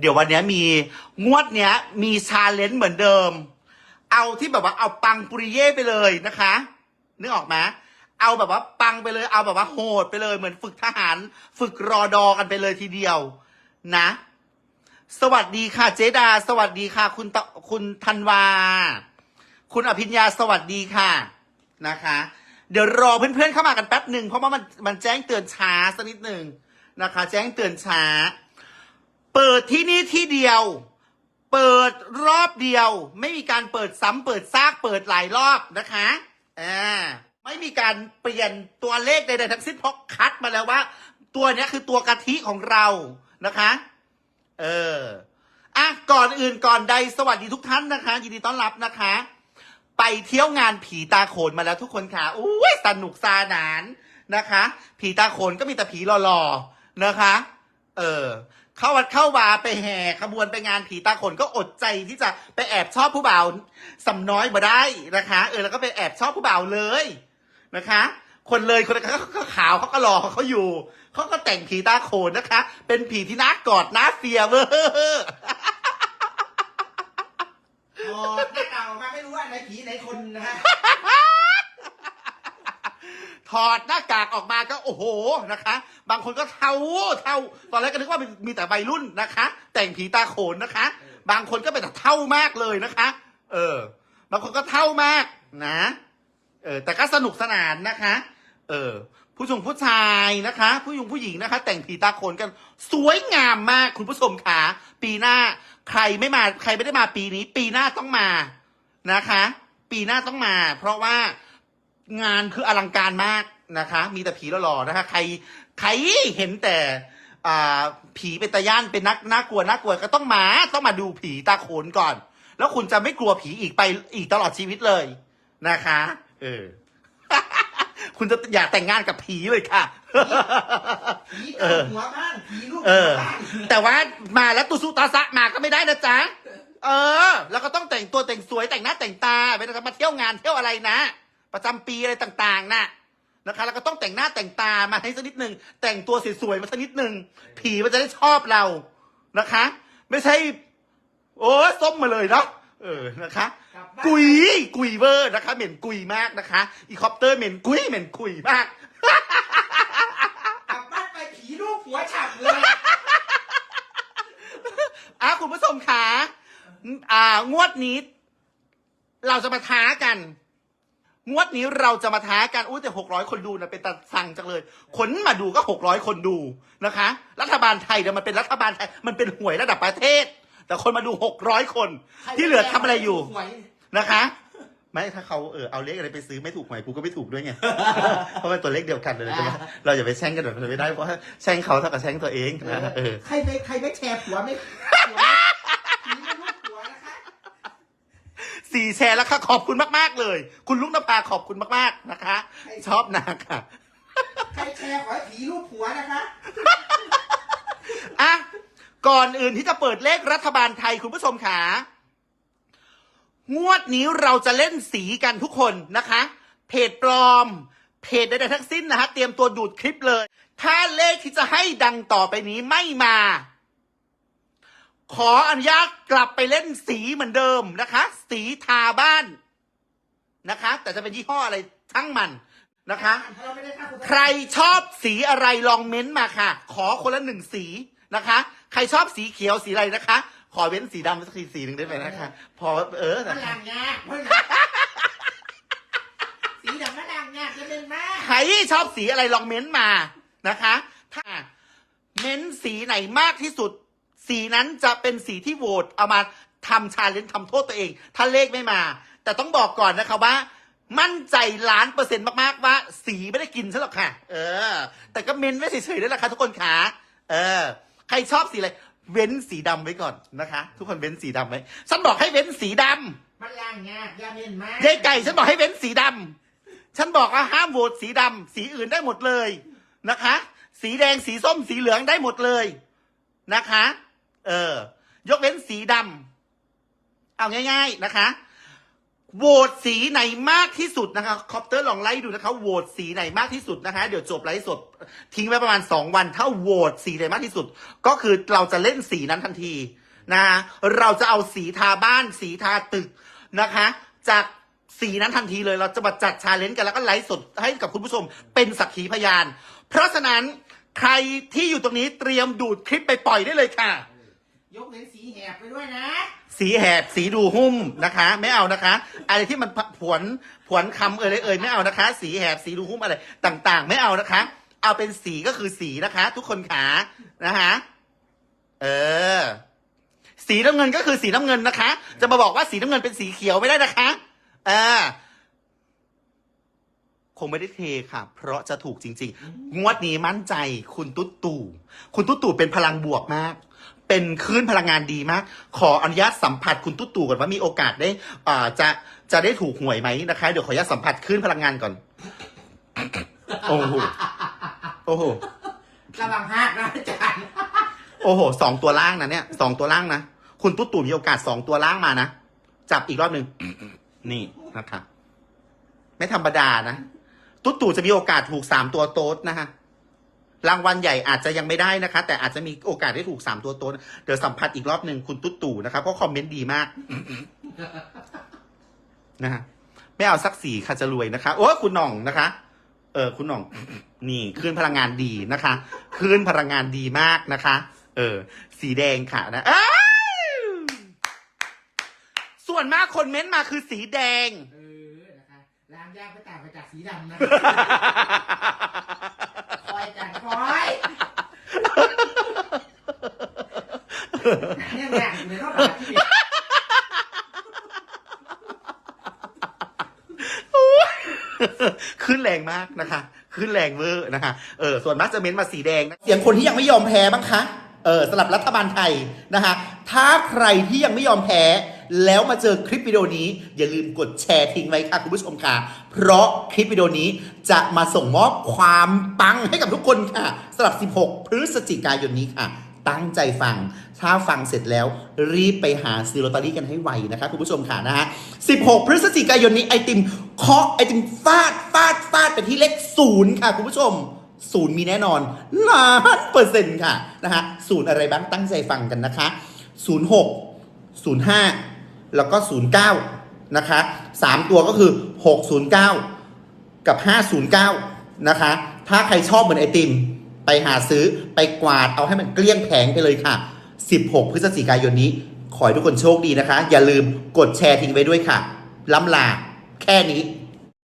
เดี๋ยววันเนี้ยมีงวดเนี้ย มีชาเลนจ์เหมือนเดิม เอาที่แบบว่าเอาปังปุริเย่ไปเลยนะคะนึกออกไหมเอาแบบว่าปังไปเลย เอาแบบว่าโหดไปเลยเหมือนฝึกทหาร ฝึกรอดอกันไปเลยทีเดียวนะ สวัสดีค่ะ เจดา สวัสดีค่ะ คุณตคุณธันวา คุณอภิญญาสวัสดีค่ะนะคะ เดี๋ยวรอเพื่อนๆเข้ามากันแป๊บหนึ่งเพราะว่ามันมันแจ้งเตือนช้าสักนิดหนึ่งนะคะ แจ้งเตือนช้า เปิดที่นี่ที่เดียว เปิดรอบเดียว ไม่มีการเปิดซ้ำเปิดซากเปิดหลายรอบนะคะอ่าไม่มีการเปลี่ยนตัวเลขใดๆทั้งสิ้นเพราะคัดมาแล้วว่า ตัวนี้คือตัวกะทิของเรานะคะ เอออะก่อนอื่นก่อนใดสวัสดีทุกท่านนะคะ ยินดีต้อนรับนะคะ ไปเที่ยวงานผีตาโขนมาแล้วทุกคนค่ะอุ้ยสนุกสนานนะคะ ผีตาโขนก็มีแต่ผีหล่อๆนะคะ เออ เข้าวัดเข้าวาไปแห่ขบวนไปงานผีตาขนก็อดใจที่จะไปแอบชอบผู้บ่าวสำน้อยมาได้นะคะ เออแล้วก็ไปแอบชอบผู้บ่าวเลยนะคะ คนเลยคนนั้นเขาก็ขาวเขาก็หล่อเขาอยู่เขาก็แต่งผีตาโขนนะคะ เป็นผีที่น่ากอดน่าเฟียเวอร์โอ้หน้าเก่ามาไม่รู้ว่าไหนผีไหนคนนะฮะ ถอดหน้ากากออกมาก็โอ้โหนะคะ บางคนก็เท่าเท่าตอนแรกก็นึกว่ามีมแต่วัยรุ่นนะคะ แต่งผีตาโขนนะคะ บางคนก็เป็นแต่เท่ามากเลยนะคะ เออ บางคนก็เท่ามากนะ เออแต่ก็สนุกสนานนะคะ เออผู้ชมผู้ชายนะคะ ผู้หญิงผู้หญิงนะคะ แต่งผีตาโขนกันสวยงามมากคุณผู้ชมค่ะปีหน้าใครไม่มาใครไม่ได้มาปีนี้ ปีหน้าต้องมานะคะ ปีหน้าต้องมา เพราะว่า งานคืออลังการมากนะคะ มีแต่ผีหล่อๆนะคะ ใครใครเห็นแต่อ่าผีเป็นตาย่านเป็นนักน่ากลัวน่ากลัวก็ต้องมาต้องมาดูผีตาโขนก่อน แล้วคุณจะไม่กลัวผีอีกไปอีกตลอดชีวิตเลยนะคะ เออ คุณจะอยากแต่งงานกับผีเลยค่ะ ผีเก่าหัวบ้านผีลูกเอหัอ วบ้านแต่ว่ามาแล้วตุสุตาสะมาก็ไม่ได้นะจ๊ะ เออ แล้วก็ต้องแต่งตัวแต่งสวยแต่งหน้าแต่งตาเวลามาเที่ยวงานเที่ยวอะไรนะ ประจำปีอะไรต่างๆนะนะคะ แล้วก็ต้องแต่งหน้าแต่งตามาให้สักนิดหนึ่งแต่งตัวสวยๆมาสักนิดหนึ่งผีมันจะได้ชอบเรานะคะ ไม่ใช่ โอ้ส้มมาเลยเนาะเออนะคะกลับบ้านกุยกุยเวอร์นะคะ เหม็นกุยมากนะคะอีคอปเตอร์เหม็นกุยเหม็นกุยมากกลับบ้านไปผีลูกหัวฉับเลยอะคุณผู้ชมคะอ่างวดนี้ เราจะมาท้ากัน งวดนี้เราจะมาท้ากันอุ้ยแต่หกร้อยคนดูนะเป็นตาสั่งจังเลยคนมาดูก็หกร้อยคนดูนะคะ รัฐบาลไทยเนี่ยมันเป็นรัฐบาลไทยมันเป็นหวยระดับประเทศ แต่คนมาดูหกร้อยคน ที่เหลือทำอะไรอยู่หวยนะคะไม่ถ้าเขาเออเอาเลขอะไรไปซื้อไม่ถูกหวยกูก็ไม่ถูกด้วยไง เพราะมันตัวเลขเดียวกันเลยใช่ไหมเราอย่าไปแช่งกันแบบนั้นไม่ได้เพราะว่าแช่งเขาเท่ากับแช่งตัวเองนะเออใครไม่ใครไม่แชร์ผัวไม่ผัวไม่ผีไม่ลูกหัวนะคะ สี่แชร์แล้วค่ะ ขอบคุณมาก ๆ เลย คุณลุงนภาขอบคุณมาก ๆ นะคะ ชอบนางค่ะ ใครแชร์ขอให้ผีลูกหัวนะคะ อะ ก่อนอื่นที่จะเปิดเลขรัฐบาลไทยคุณผู้ชมขางวดนี้เราจะเล่นสีกันทุกคนนะคะ เพจปลอม เพจใดๆทั้งสิ้นนะคะเตรียมตัวดูดคลิปเลย ถ้าเลขที่จะให้ดังต่อไปนี้ไม่มา ขออนุญาตกลับไปเล่นสีเหมือนเดิมนะคะ สีทาบ้านนะคะ แต่จะเป็นยี่ห้ออะไรทั้งมันนะคะ ใครชอบสีอะไรลองเม้นต์มาค่ะ ขอคนละหนึ่งสีนะคะ ใครชอบสีเขียวสีอะไรนะคะ ขอเว้นสีดำสักสีหนึ่งได้ไหมนะคะ พอเออนะลัคะงยาสีดำมันลังยาจะเป็นมากใครชอบสีอะไรลองเม้นต์มานะคะ ถ้าเม้นต์สีไหนมากที่สุด สีนั้นจะเป็นสีที่โหวตเอามาทำชาเลนจ์ทำโทษตัวเอง ถ้าเลขไม่มา แต่ต้องบอกก่อนนะคะว่า มั่นใจล้านเปอร์เซ็นต์มากๆว่า สีไม่ได้กินฉันหรอกค่ะ เออ แต่ก็เม้นไว้เฉยๆได้แหละค่ะทุกคนขาเออ ใครชอบสีอะไรเว้นสีดำไว้ก่อนนะคะ ทุกคนเว้นสีดำไว้ฉันบอกให้เว้นสีดำมันลังยากอย่าเป็นมากยายไก่ฉันบอกให้เว้นสีดำฉันบอกว่าห้ามโหวตสีดำสีอื่นได้หมดเลยนะคะ สีแดงสีส้มสีเหลืองได้หมดเลยนะคะ เออ ยกเว้นสีดำเอาง่าย ๆนะคะโหวตสีไหนมากที่สุดนะคะคอปเตอร์ลองไล่ดูนะคะโหวตสีไหนมากที่สุดนะคะ เดี๋ยวจบไลฟ์สดทิ้งไว้ประมาณ 2 วันถ้าโหวตสีไหนมากที่สุด ก็คือเราจะเล่นสีนั้นทันทีนะคะเราจะเอาสีทาบ้านสีทาตึกนะคะ จากสีนั้นทันทีเลยเราจะมาจัดชาเลนจ์กันแล้วก็ไลฟ์สดให้กับคุณผู้ชมเป็นสักขีพยาน เพราะฉะนั้นใครที่อยู่ตรงนี้เตรียมดูดคลิปไปปล่อยได้เลยค่ะ ยกเว้นสีแหบไปด้วยนะ สีแหบสีดูหุ้มนะคะ ไม่เอานะคะ อะไรที่มันผวนผวนคำเอ่ยเอ่ยไม่เอานะคะ สีแหบสีดูหุ้มอะไรต่าง ๆ ไม่เอานะคะ เอาเป็นสีก็คือสีนะคะ ทุกคนขานะคะเออ สีน้ำเงินก็คือสีน้ำเงินนะคะ จะมาบอกว่าสีน้ำเงินเป็นสีเขียวไม่ได้นะคะเออคงไม่ได้เทค่ะ เพราะจะถูกจริง ๆ งวดนี้มั่นใจคุณตุ๊ตู่ คุณตุ๊ตู่เป็นพลังบวกมาก เป็นคลื่นพลังงานดีมาก ขออนุญาตสัมผัสคุณตุ๊ดตู่ก่อนว่ามีโอกาสได้อ่าจะจะได้ถูกหวยไหมนะคะ เดี๋ยวขออนุญาตสัมผัสคลื่นพลังงานก่อน โอ้โห โอ้โห ระวังหักนะอาจารย์โอ้โห สองตัวล่างนะเนี่ย สองตัวล่างนะ คุณตุ๊ตู่มีโอกาสสองตัวล่างมานะ จับอีกรอบหนึ่ง นี่นะคะ ไม่ธรรมดานะ ตุ๊ตู่จะมีโอกาสถูกสามตัวโต๊ดนะคะ รางวัลใหญ่อาจจะยังไม่ได้นะคะ แต่อาจจะมีโอกาสได้ถูกสามตัวโต๊ดเดี๋ยวสัมผัสอีกรอบหนึ่งคุณตุ๊ดตู่นะคะเพราะคอมเมนต์ดีมากนะฮะไม่เอาสักสี่ค่ะจะรวยนะคะโอ้คุณหน่องนะคะ เออคุณหน่อง นี่คลื่นพลังงานดีนะคะคลื่นพลังงานดีมากนะคะ เออ สีแดงค่ะนะส่วนมากคนเม้นต์มาคือสีแดง เออนะคะล้างยากไปต่างไปจากสีดำนะคอยจันคอยเนี่ยแหละอยู่ในรอบแบบที่ ขึ้นแรง มากนะคะ ขึ้นแรงเวอร์นะคะ เออ ส่วนมากจะเม้นมาสีแดงนะเสียงคนที่ยังไม่ยอมแพ้บ้างคะ เออสำหรับรัฐบาลไทยนะคะ ถ้าใครที่ยังไม่ยอมแพ้ แล้วมาเจอคลิปวิดีโอนี้ อย่าลืมกดแชร์ทิ้งไว้ค่ะคุณผู้ชมค่ะ เพราะคลิปวิดีโอนี้จะมาส่งมอบความปังให้กับทุกคนค่ะสำหรับ 16 พฤศจิกายนนี้ค่ะตั้งใจฟัง ถ้าฟังเสร็จแล้วรีบไปหาซื้อลอตเตอรี่กันให้ไวนะคะคุณผู้ชมค่ะนะฮะ 16 พฤศจิกายนนี้ไอติมเคาะไอติมฟาดฟาด ฟาดไปที่เลขศูนย์ค่ะคุณผู้ชมศูนย์มีแน่นอนล้านเปอร์เซ็นต์ค่ะนะฮะศูนย์อะไรบ้างตั้งใจฟังกันนะคะ06 05แล้วก็09นย์เก้านะคะ3ตัวก็คือ609กับ509นะคะถ้าใครชอบเหมือนไอติม ไปหาซื้อไปกวาดเอาให้มันเกลี้ยงแผงไปเลยค่ะ 16 พฤศจิกายนนี้ ขอให้ทุกคนโชคดีนะคะ อย่าลืมกดแชร์ทิ้งไว้ด้วยค่ะล้ำลาแค่นี้